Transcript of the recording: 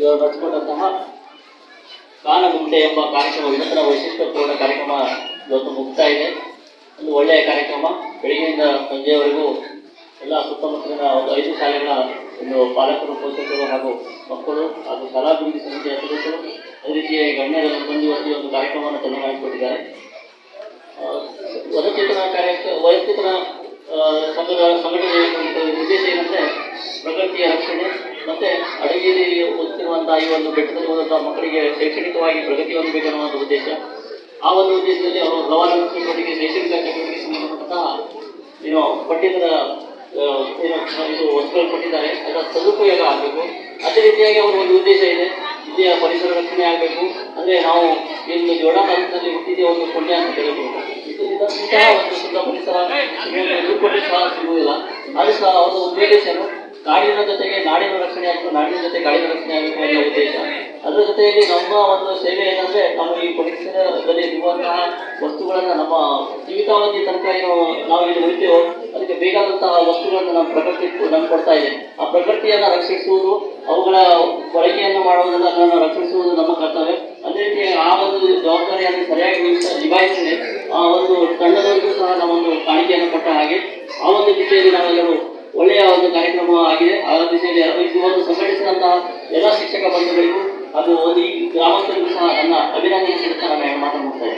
ಇವರು ನಡೆಸಿಕೊಂಡಂತಹ ಕಾನಗುಂಟೆ ಎಂಬ ಕಾರ್ಯಕ್ರಮ, ವಿನೂತನ ವೈಶಿಷ್ಟ್ಯಪೂರ್ಣ ಕಾರ್ಯಕ್ರಮ ಇವತ್ತು ಮುಗ್ತಾ ಇದೆ. ಒಂದು ಒಳ್ಳೆಯ ಕಾರ್ಯಕ್ರಮ. ಬೆಳಗ್ಗೆಯಿಂದ ಸಂಜೆಯವರೆಗೂ ಎಲ್ಲ ಸುತ್ತಮುತ್ತಲಿನ ಒಂದು ಐದು ಶಾಲೆಗಳ ಒಂದು ಪಾಲಕರು, ಪೋಷಕರು ಹಾಗೂ ಮಕ್ಕಳು ಹಾಗೂ ಕಲಾಭಿವೃದ್ಧಿ ಸಮಿತಿಯ ಸದಸ್ಯರು, ಅದೇ ರೀತಿಯಾಗಿ ಗಣ್ಯರ ಬಂದು ಈ ಒಂದು ಕಾರ್ಯಕ್ರಮವನ್ನು ಚೆನ್ನಾಗಿಕೊಟ್ಟಿದ್ದಾರೆ ವನಚೇತನ ಕಾರ್ಯ ವೈಯಕ್ತಿಕ ಸಂಘಗಳ ಸಂಘಟನೆ ಸಂಘಟನೆಯ ಓದುತ್ತಿರುವಂತಹ ಈ ಒಂದು ಬೆಟ್ಟದಲ್ಲಿ ಹೋದಂತಹ ಮಕ್ಕಳಿಗೆ ಶೈಕ್ಷಣಿಕವಾಗಿ ಪ್ರಗತಿ ಹೊಂದಬೇಕು ಒಂದು ಉದ್ದೇಶ. ಆ ಒಂದು ಉದ್ದೇಶದಲ್ಲಿ ಅವರು ಹಲವಾರು ಚಟುವಟಿಕೆ ಶೈಕ್ಷಣಿಕ ಚಟುವಟಿಕೆ ಸಂಬಂಧಪಟ್ಟಂತಹ ಏನು ಪಠ್ಯೇತರ ಆ, ಏನು ಇದು ವಸ್ತುಗಳು ಕೊಟ್ಟಿದ್ದಾರೆ. ಅದರ ಸದುಪಯೋಗ ಆಗಬೇಕು. ಅದೇ ರೀತಿಯಾಗಿ ಅವರ ಒಂದು ಉದ್ದೇಶ ಇದೆ. ಇಲ್ಲಿಯ ಪರಿಸರ ರಕ್ಷಣೆ ಆಗಬೇಕು. ಅಂದ್ರೆ ನಾವು ಇಲ್ಲಿ ಜೋಡ ತಾಲೂಕಿನಲ್ಲಿ ಹುಟ್ಟಿದ ಒಂದು ಪುಣ್ಯ ಅಂತ ಹೇಳಬಹುದು ಇಂತಹ ಒಂದು ಪರಿಸರ ಸಿಗುವುದಿಲ್ಲ. ಅದು ಸಹ ಅವರ ಉದ್ದೇಶನು ಕಾಡಿನ ಜೊತೆಗೆ ನಾಡಿನ ರಕ್ಷಣೆ ಆಗಬೇಕು ನಾಡಿನ ಜೊತೆ ಕಾಡಿನ ರಕ್ಷಣೆ ಆಗಬೇಕು ಅನ್ನೋ ಉದ್ದೇಶ. ಅದರ ಜೊತೆಯಲ್ಲಿ ನಮ್ಮ ಒಂದು ಸೇವೆ ಏನಂದ್ರೆ ನಾವು ಈ ಪರಿಸರದಲ್ಲಿ ಇರುವಂತಹ ವಸ್ತುಗಳನ್ನ ನಮ್ಮ ಜೀವಿತಾವಧಿ ತನಕ ಏನು ನಾವು ಇಲ್ಲಿ ಉಳಿತೇವೋ, ಅದಕ್ಕೆ ಬೇಕಾದಂತಹ ವಸ್ತುಗಳನ್ನು ನಮ್ಮ ಪ್ರಕೃತಿ ನಮ್ಗೆ ಕೊಡ್ತಾ ಇದೆ. ಆ ಪ್ರಕೃತಿಯನ್ನ ರಕ್ಷಿಸುವುದು, ಅವುಗಳ ಬಳಕೆಯನ್ನು ಮಾಡುವುದನ್ನು ಅದನ್ನು ರಕ್ಷಿಸುವುದು ನಮ್ಮ ಕರ್ತವ್ಯ. ಅದೇ ರೀತಿ ಆ ಒಂದು ಜವಾಬ್ದಾರಿಯನ್ನು ಸರಿಯಾಗಿ ನಿಭಾಯಿಸಿದೆ ಆ ಒಂದು ತಂಡದವರಿಗೂ ಸಹ ನಾವೊಂದು ಕಾಣಿಕೆಯನ್ನು ಕೊಟ್ಟ ಹಾಗೆ, ಆ ಒಂದು ರೀತಿಯಲ್ಲಿ ನಾವೆಲ್ಲರೂ ಒಳ್ಳೆಯ ಒಂದು ಕಾರ್ಯಕ್ರಮ ಆಗಿದೆ. ಆ ದಿಸೆಯಲ್ಲಿ ಇದು ಒಂದು ಸಂಘಟಿಸಿದಂತಹ ಎಲ್ಲ ಶಿಕ್ಷಕ ಬಂಧುಗಳಿಗೂ ಹಾಗೂ ಒಂದು ಈ ಗ್ರಾಮಸ್ಥರಿಗೂ ಸಹ ನನ್ನ ಅಭಿನಂದನೆ ಸಲ್ಲಿಸ್ತಾ ನಾನು ಮಾತನಾಡ್ತಾ ಮುಕ್ತಾಯ